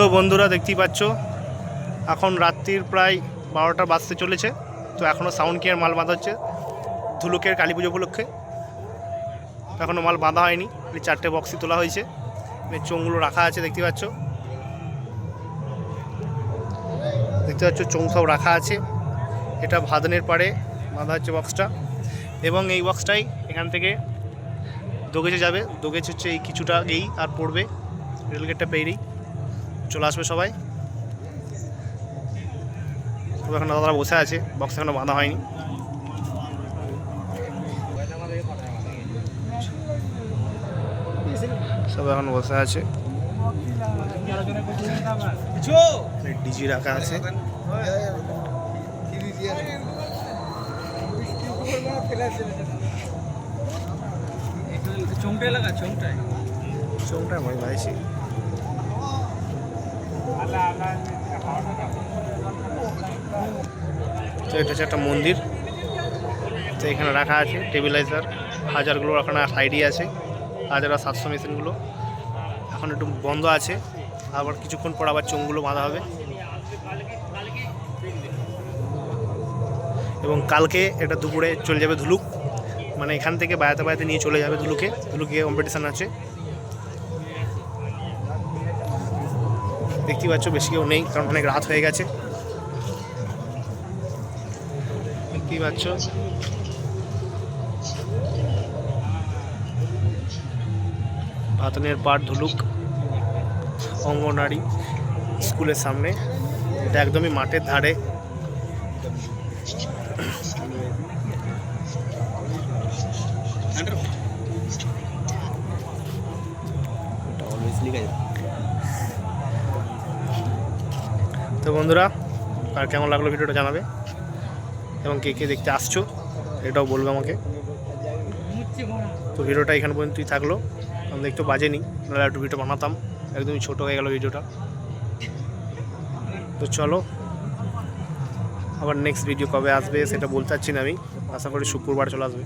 তো বন্ধুরা দেখতেই পাচ্ছ, এখন রাত্রির প্রায় বারোটা বাজতে চলেছে, তো এখনও সাউন্ড কেয়ার মাল বাঁধা হচ্ছে? ধুলুকের কালী পুজো উপলক্ষে। এখনও মাল বাঁধা হয়নি চারটে বক্সই তোলা হয়েছে। চোঙগুলো রাখা আছে, দেখতে পাচ্ছ। দেখতে পাচ্ছ চোং সব রাখা আছে। এটা ভাদনের পাড়ে বাঁধা হচ্ছে বক্সটা এবং এই বক্সটাই এখান থেকে দোগেছে যাবে। দোগেছে হচ্ছে এই কিছুটা এই আর পড়বে রেলগেটটা পেরিয়েই চলে আসবে সবাই। তবে এখন দাদারা বসে আছে বক্স এখনও বাঁধা হয়নি। সব এখন বসে আছে। ডিজি রাখা আছে। চোংটায় লাগা চোংটায় চোখটা আমি ভাইছি তো এটা হচ্ছে একটা মন্দির। তো এখানে রাখা আছে টেবিলাইজার হাজারগুলো রাখানো সাইডই আছে। হাজার আর সাতশো মেশিনগুলো। এখন একটু বন্ধ আছে। আবার কিছুক্ষণ পর আবার চোঙগুলো বাঁধা হবে। এবং কালকে এটা দুপুরে চলে যাবে ধুলুক। মানে এখান থেকে বায়াতে বায়াতে নিয়ে চলে যাবে ধুলুকে। ধুলুকে কম্পিটিশান আছে। দেখতেই পাচ্ছ বেশি কেউ নেই কারণ অনেক রাত হয়ে গেছে। দেখতেই পাচ্ছ। ভাতনের পাট ধুলুক অঙ্গনারী স্কুলের সামনে। এটা একদমই মাঠের ধারে। তো বন্ধুরা, আর কেমন লাগল ভিডিওটা জানাবে? এবং কে কে দেখতে আসছো, এটাও বলবে আমাকে। তো ভিডিওটা এখান পর্যন্তই থাকল। আমি একটু বাজেনি নাহলে একটু ভিডিও বানাতাম। একদমই ছোটো হয়ে গেল ভিডিওটা। তো চলো, আবার নেক্সট ভিডিও কবে আসবে সেটা বলতে পারছি না আমি। আশা করি শুক্রবার চলে আসবে।